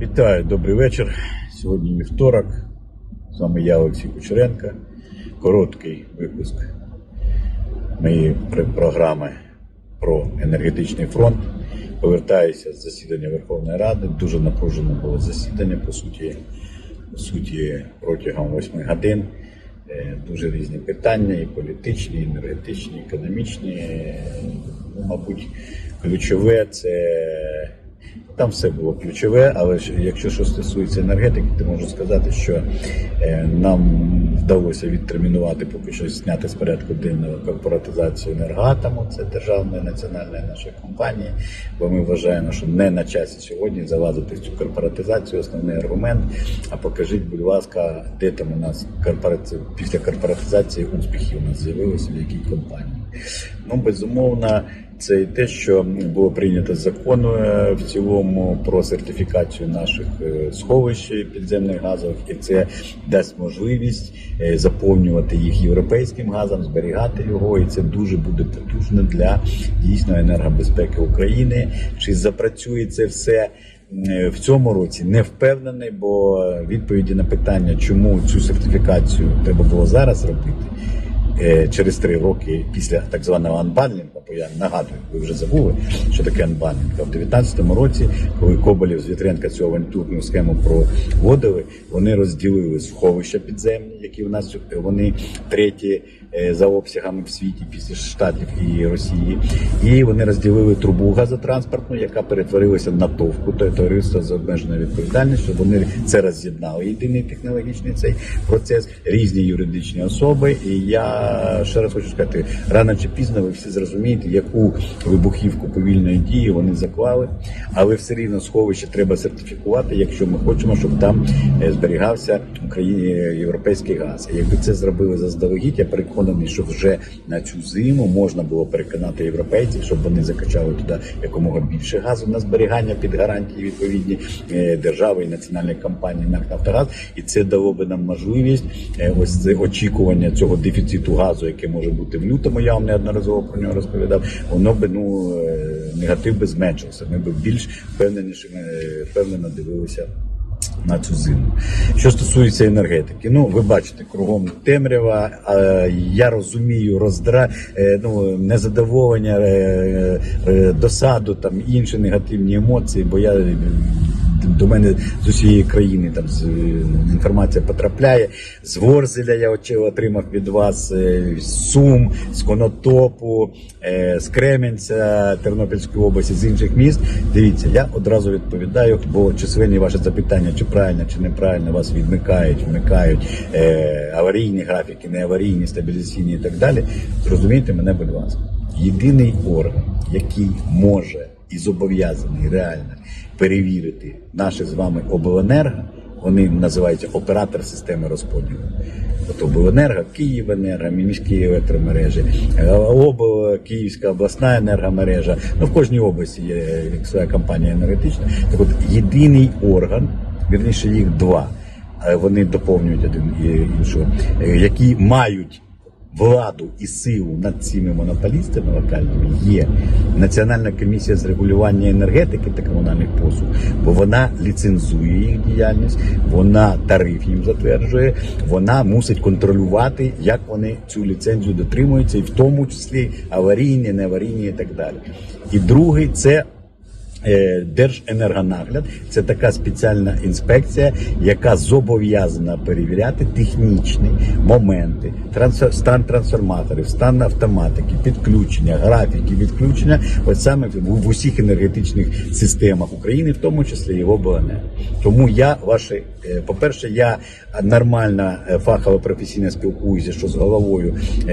Вітаю, добрий вечір. Сьогодні вівторок. З вами я, Олексій Кучеренко. Короткий випуск моєї програми про енергетичний фронт. Повертаюся з засідання Верховної Ради. Дуже напружене було засідання, по суті, по суті, протягом 8 годин. Е, Дуже різні питання, і політичні, і енергетичні, і економічні. Е, Ну, мабуть, ключове це там все було ключове, але ж якщо що стосується енергетики, то можу сказати, що е, нам вдалося відтермінувати поки що зняти з порядку денного корпоратизацію енергоатому, це державна національна наша компанія, бо ми вважаємо, що не на часі сьогодні залазити цю корпоратизацію. Основний аргумент. А покажіть, будь ласка, де там у нас корпорація після корпоратизації успіхи у нас з'явилися в якій компанії. Ну безумовно. Це і те, що було прийнято закон е, в цілому про сертифікацію наших е, сховищ підземних газових, і це дасть можливість е, заповнювати їх європейським газом, зберігати його, і це дуже буде потужно для дійсно енергобезпеки України. Чи запрацює це все? В цьому році не впевнений, бо відповіді на питання, чому цю сертифікацію треба було зараз робити, через три роки після так званого анбанлінгу, бо я нагадую, ви вже забули, що таке анбанлінг. В 2019 році, коли Коболєв з Вітренка цю авантюрну схему проводили, вони розділили сховища підземні, які в нас вони треті е, за обсягами в світі після Штатів і Росії. І вони розділили трубу газотранспортну, яка перетворилася на товку, то товариство з обмеженою відповідальністю. Вони це роз'єднали єдиний технологічний цей процес, різні юридичні особи. І я ще раз хочу сказати, рано чи пізно ви всі зрозумієте, яку вибухівку повільної дії вони заклали, але все рівно сховище треба сертифікувати, якщо ми хочемо, щоб там е, зберігався Україні європейський газ. Якби це зробили заздалегідь, я переконаний, що вже на цю зиму можна було переконати європейців, щоб вони закачали туди якомога більше газу на зберігання під гарантії відповідні е, держави і національної компанії НАК «Нафтогаз». І це дало би нам можливість е, ось це очікування цього дефіциту газу, яке може бути в лютому. Я вам неодноразово про нього розповідав. Воно би ну е, негатив би зменшився. Ми б більш впевненішими впевнено дивилися на цю зиму. Що стосується енергетики, ну ви бачите, кругом темрява. Я розумію роздра е, ну, незадоволення, е, е, досаду, там інші негативні емоції, бо я. До мене з усієї країни там з, інформація потрапляє. З Ворзеля я отримав від вас е, Сум, з Конотопу, е, з Кременця, Тернопільської області, з інших міст. Дивіться, я одразу відповідаю, бо численні ваші запитання, чи правильно, чи неправильно вас відмикають, вмикають е, аварійні графіки, не аварійні, стабілізаційні і так далі. Зрозумійте мене, будь ласка. Єдиний орган, який може і зобов'язаний реально перевірити наше з вами обленерго, вони називаються оператор системи розподілу. От обленерго, Київенерго, міські електромережі, е, обл, Київська обласна енергомережа. Ну в кожній області є своя компанія енергетична. Так от єдиний орган, вірніше їх два. е, Вони доповнюють один іншого, е, які мають владу і силу над цими монополістами локальними є Національна комісія з регулювання енергетики та комунальних послуг, бо вона ліцензує їх діяльність, вона тариф їм затверджує, вона мусить контролювати, як вони цю ліцензію дотримуються, і в тому числі аварійні, неаварійні і так далі. І другий це Держенергонагляд це така спеціальна інспекція, яка зобов'язана перевіряти технічні моменти, стан трансформаторів, стан автоматики, підключення, графіки відключення, от саме в, усіх енергетичних системах України, в тому числі і в. Тому я ваші, е, по-перше, я нормально е, фахово професійно спілкуюся, що з головою е,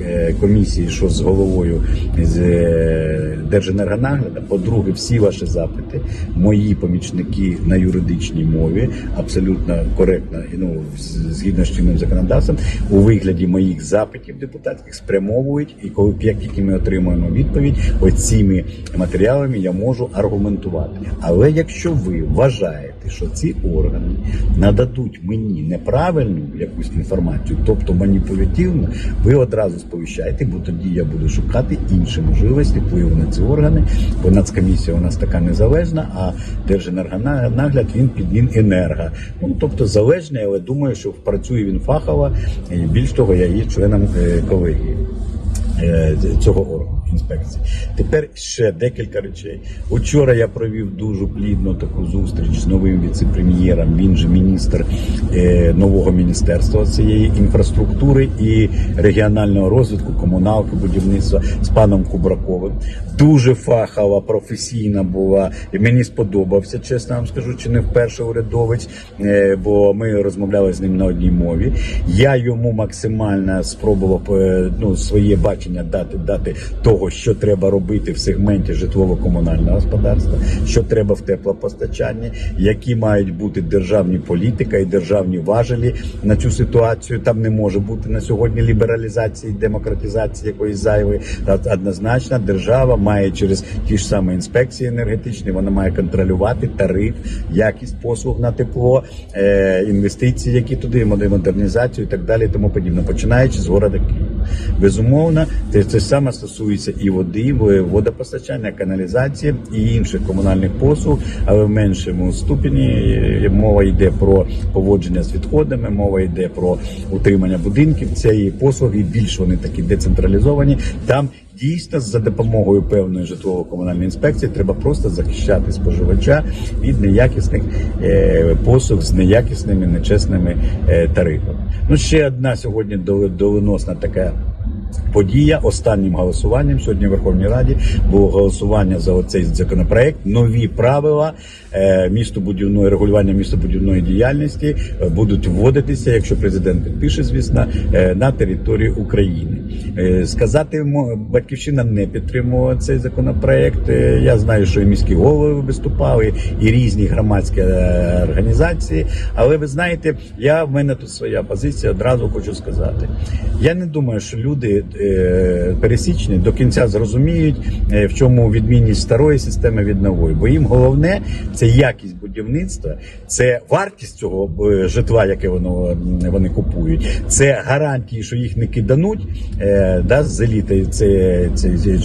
е, комісії, що з головою з е, Держенергонагляду. По-друге, всі ваші запити, мої помічники на юридичній мові, абсолютно коректно ну згідно з чинним законодавством, у вигляді моїх запитів депутатських спрямовують, і коли як тільки ми отримуємо відповідь, оціми матеріалами я можу аргументувати. Але якщо ви вважаєте, чекати, що ці органи нададуть мені неправильну якусь інформацію, тобто маніпулятивну, ви одразу сповіщаєте, бо тоді я буду шукати інші можливості впливу на ці органи. Бо нацкомісія у нас така незалежна, а Держенергонагляд він під Міненерго. Ну тобто залежний, але думаю, що працює він фахово. І більш того, я є членом е, колегії е, цього органу інспекції. Тепер ще декілька речей. Учора я провів дуже плідну таку зустріч з новим віце-прем'єром. Він же міністр е, нового міністерства цієї інфраструктури і регіонального розвитку, комуналки, будівництва з паном Кубраковим. Дуже фахова, професійна була. Мені сподобався, чесно вам скажу, чи не вперше урядовець, е, бо ми розмовляли з ним на одній мові. Я йому максимально спробував е, ну, своє бачення дати, дати того, що треба робити в сегменті житлово-комунального господарства, що треба в теплопостачанні, які мають бути державні політика і державні важелі на цю ситуацію. Там не може бути на сьогодні лібералізації, демократизації якоїсь зайвої. Однозначно, держава має через ті ж самі інспекції енергетичні, вона має контролювати тариф, якість послуг на тепло, е, інвестиції, які туди, модернізацію і так далі, тому подібне, починаючи з города Києва. Безумовно, те, це саме стосується і води, водопостачання, каналізації і інших комунальних послуг, але в меншому ступені е, мова йде про поводження з відходами, мова йде про утримання будинків. Цієї послуги більш вони такі децентралізовані. Там Дійсно, за допомогою певної житлово-комунальної інспекції треба просто захищати споживача від неякісних е, послуг з неякісними нечесними е, тарифами. Ну ще одна сьогодні дол- доленосна така. Подія останнім голосуванням сьогодні в Верховній Раді було голосування за оцей законопроект. Нові правила е, містобудівної регулювання містобудівної діяльності е, будуть вводитися, якщо президент підпише, звісно, е, на території України. Сказати батьківщина не підтримувала цей законопроект. Я знаю, що і міські голови виступали, і різні громадські організації. Але ви знаєте, я в мене тут своя позиція. Одразу хочу сказати. Я не думаю, що люди е, пересічні до кінця зрозуміють, е, в чому відмінність старої системи від нової. Бо їм головне це якість будівництва, це вартість цього е, житла, яке воно вони купують, це гарантії, що їх не кидануть да, з еліти це,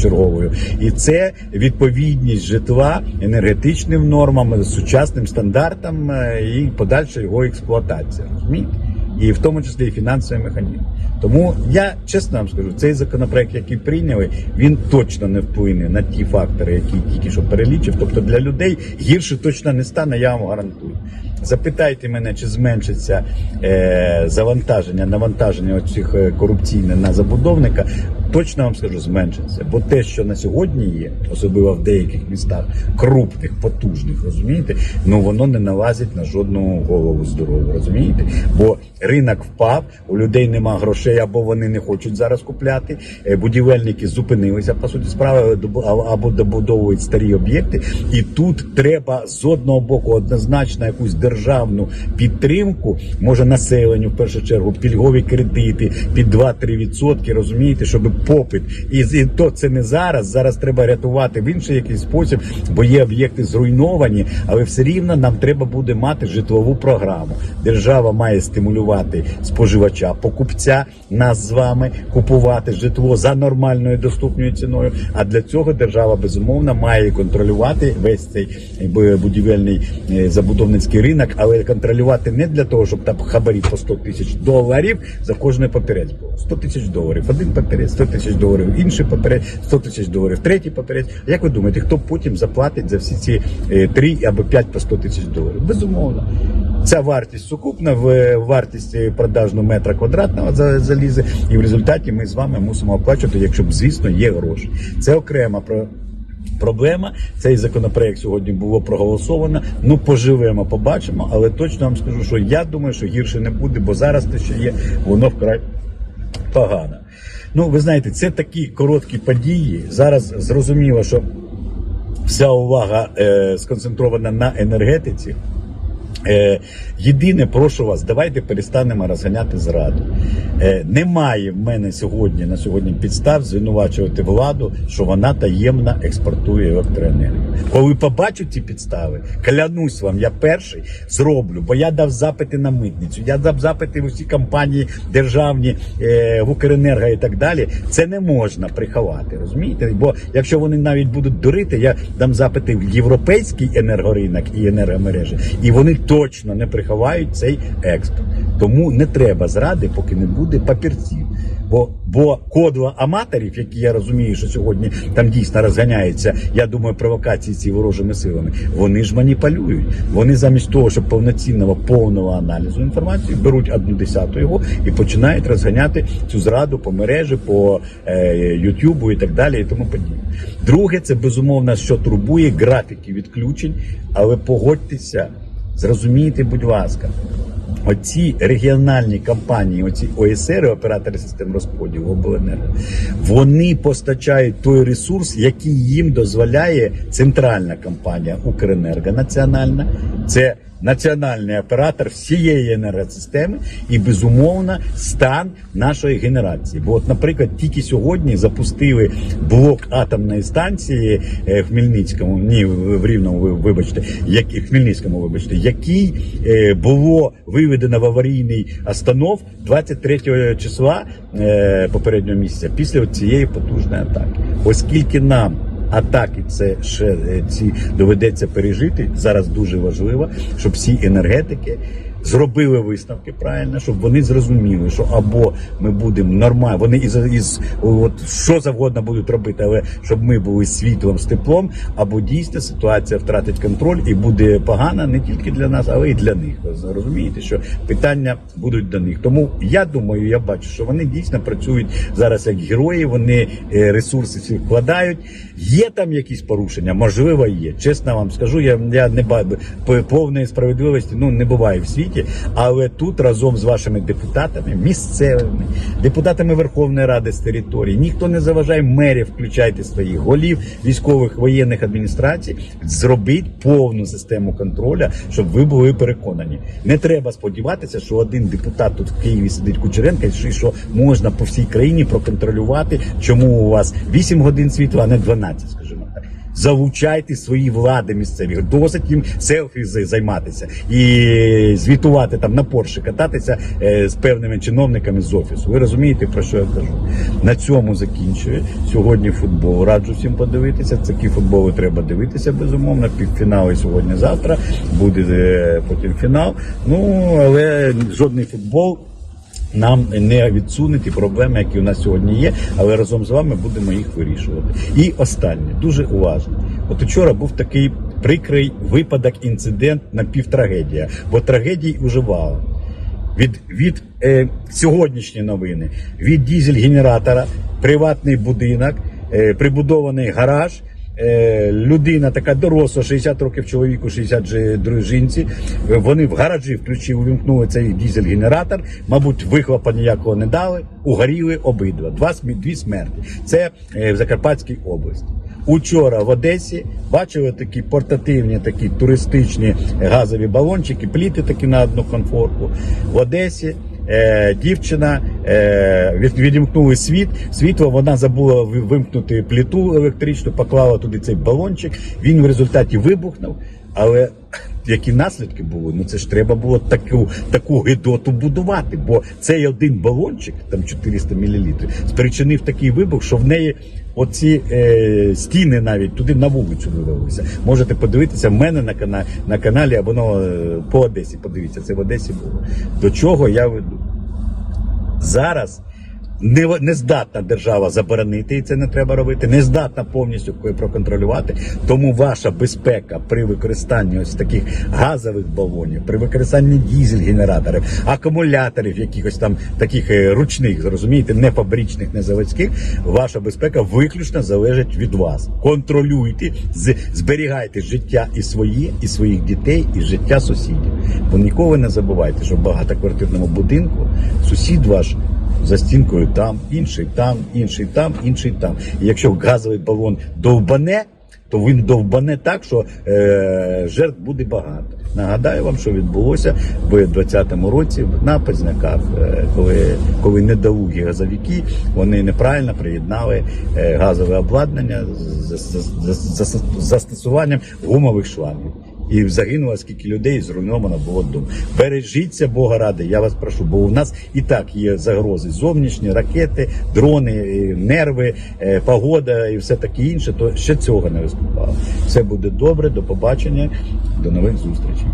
черговою, і це відповідність житла енергетичним нормам, сучасним стандартам і подальша його експлуатація. Розумієте? І в тому числі і фінансовий механізм. Тому я чесно вам скажу, цей законопроект, який прийняли, він точно не вплине на ті фактори, які тільки що перелічив. Тобто для людей гірше точно не стане, я вам гарантую. Запитайте мене, чи зменшиться е, завантаження, навантаження оцих корупційних корупційне на забудовника. Точно вам скажу, зменшиться. Бо те, що на сьогодні є, особливо в деяких містах, крупних, потужних, розумієте, ну воно не налазить на жодну голову здорову, розумієте? Бо ринок впав, у людей нема грошей, або вони не хочуть зараз купляти. е, Будівельники зупинилися по суті справи або добудовують старі об'єкти. І тут треба з одного боку однозначно якусь державну підтримку, може населенню в першу чергу, пільгові кредити під 2-3%, розумієте, щоб попит. І, і то це не зараз. Зараз треба рятувати в інший якийсь спосіб, бо є об'єкти зруйновані, але все рівно нам треба буде мати житлову програму. Держава має стимулювати споживача, покупця, нас з вами купувати житло за нормальною доступною ціною. А для цього держава безумовно має контролювати весь цей е, будівельний е, забудовницький ринок, але контролювати не для того, щоб там хабарі по 100 тисяч доларів за кожний папірець було. 100 тисяч доларів, один папірець, 100 тисяч доларів, інший папірець, 100 тисяч доларів, третій папірець. Як ви думаєте, хто потім заплатить за всі ці е, 3 або 5 по 100 тисяч доларів? Безумовно. Ця вартість сукупна в е, вартість е, продажну метра квадратного за- залізе, і в результаті ми з вами мусимо оплачувати, якщо б звісно є гроші. Це окрема про. Проблема цей законопроект сьогодні було проголосовано. Ну поживемо, побачимо, але точно вам скажу, що я думаю, що гірше не буде, бо зараз те, що є, воно вкрай погано. Ну, ви знаєте, це такі короткі події. Зараз зрозуміло, що вся увага е, сконцентрована на енергетиці. Е, єдине, прошу вас, давайте перестанемо розганяти зраду. Е, немає в мене сьогодні на сьогодні підстав звинувачувати владу, що вона таємно експортує електроенергію. Коли побачу ці підстави, клянусь вам, я перший зроблю, бо я дав запити на митницю, я дав запити в усі компанії державні е, в Укренерго і так далі. Це не можна приховати, розумієте? Бо якщо вони навіть будуть дурити, я дам запити в європейський енергоринок і енергомережі, і вони точно не приховають цей експорт. Тому не треба зради, поки не буде папірців. Бо, бо кодла аматорів, які я розумію, що сьогодні там дійсно розганяється, я думаю, провокації ці ворожими силами, вони ж маніпулюють. Вони замість того, щоб повноцінного повного аналізу інформації, беруть одну десяту його і починають розганяти цю зраду по мережі, по е, Ютубу і так далі, і тому подібне. Друге, це безумовно, що турбує графіки відключень, але погодьтеся, зрозумійте, будь ласка. Оці регіональні компанії, оці ОСР, оператори систем розподілу обленерго, вони постачають той ресурс, який їм дозволяє центральна компанія Укренерго національна. Це національний оператор всієї енергосистеми і безумовно стан нашої генерації. Бо, от, наприклад, тільки сьогодні запустили блок атомної станції е, в Хмельницькому, ні, в Рівному, ви- вибачте, як в Хмельницькому, вибачте, який е, було виведено в аварійний останов 23 числа е, попереднього місяця після цієї потужної атаки. Оскільки нам атаки це ще е, ці доведеться пережити. Зараз дуже важливо, щоб всі енергетики зробили висновки правильно, щоб вони зрозуміли, що або ми будемо нормально, вони із, із от що завгодно будуть робити, але щоб ми були світлом, з теплом, або дійсно ситуація втратить контроль і буде погана не тільки для нас, але й для них. Ви розумієте, що питання будуть до них. Тому я думаю, я бачу, що вони дійсно працюють зараз як герої. Вони е, ресурси всі вкладають. Є там якісь порушення? Можливо, є. Чесно вам скажу, я, я не бачу повної справедливості. Ну не буває в світі, але тут разом з вашими депутатами, місцевими депутатами Верховної Ради з території, ніхто не заважає мерів, включайте своїх голів військових воєнних адміністрацій, зробіть повну систему контролю, щоб ви були переконані. Не треба сподіватися, що один депутат тут в Києві сидить Кучеренка, і що- можна по всій країні проконтролювати, чому у вас 8 годин світла, а не 12, скажімо. Залучайте свої влади місцеві, досить їм селфі займатися і звітувати там на Порше, кататися е, з певними чиновниками з офісу. Ви розумієте про що я кажу? На цьому закінчую сьогодні футбол. Раджу всім подивитися. Такі футболи треба дивитися безумовно. Півфінали сьогодні, завтра буде е, потім фінал. Ну але жодний футбол нам не відсуне ті проблеми, які у нас сьогодні є, але разом з вами будемо їх вирішувати. І останнє, дуже уважно. От учора був такий прикрий випадок, інцидент напівтрагедія, бо трагедій уже вало. Від, від е, сьогоднішні новини, від дізель-генератора, приватний будинок, е, прибудований гараж. Е, людина така доросла, 60 років чоловіку, 60 же дружинці. Е, Вони в гаражі включили, увімкнули цей дізель-генератор. Мабуть, вихлопа ніякого не дали. Угоріли обидва. Два дві смерті. Це е, в Закарпатській області. Учора в Одесі бачили такі портативні, такі туристичні газові балончики, пліти такі на одну конфорку. В Одесі дівчина е, від, відімкнули світ. Світло вона забула вимкнути пліту електричну, поклала туди цей балончик. Він в результаті вибухнув. Але які наслідки були? Ну це ж треба було таку таку гидоту будувати, бо цей один балончик, там 400 мл, спричинив такий вибух, що в неї оці е, стіни навіть туди на вулицю вивелися. Можете подивитися в мене на каналі на каналі або ну, е, по Одесі. Подивіться, це в Одесі було. До чого я веду? Зараз не, не здатна держава заборонити, і це не треба робити, не здатна повністю проконтролювати. Тому ваша безпека при використанні ось таких газових балонів, при використанні дізель-генераторів, акумуляторів, якихось там таких е, ручних, зрозумієте, не фабричних, не заводських, ваша безпека виключно залежить від вас. Контролюйте, зберігайте життя і своє, і своїх дітей, і життя сусідів. Бо ніколи не забувайте, що в багатоквартирному будинку сусід ваш за стінкою там, інший там, інший там, інший там. І якщо газовий балон довбане, то він довбане так, що е, жертв буде багато. Нагадаю вам, що відбулося в 2020 році на Позняках, е, коли, коли недолугі газовики вони неправильно приєднали е, газове обладнання з, з, з, з, з застосуванням гумових шлангів. І загинуло скільки людей, зруйновано було дом. Бережіться Бога ради, я вас прошу, бо у нас і так є загрози зовнішні, ракети, дрони, нерви, е, погода і все таке інше. То ще цього не виступало. Все буде добре, до побачення, до нових зустрічей.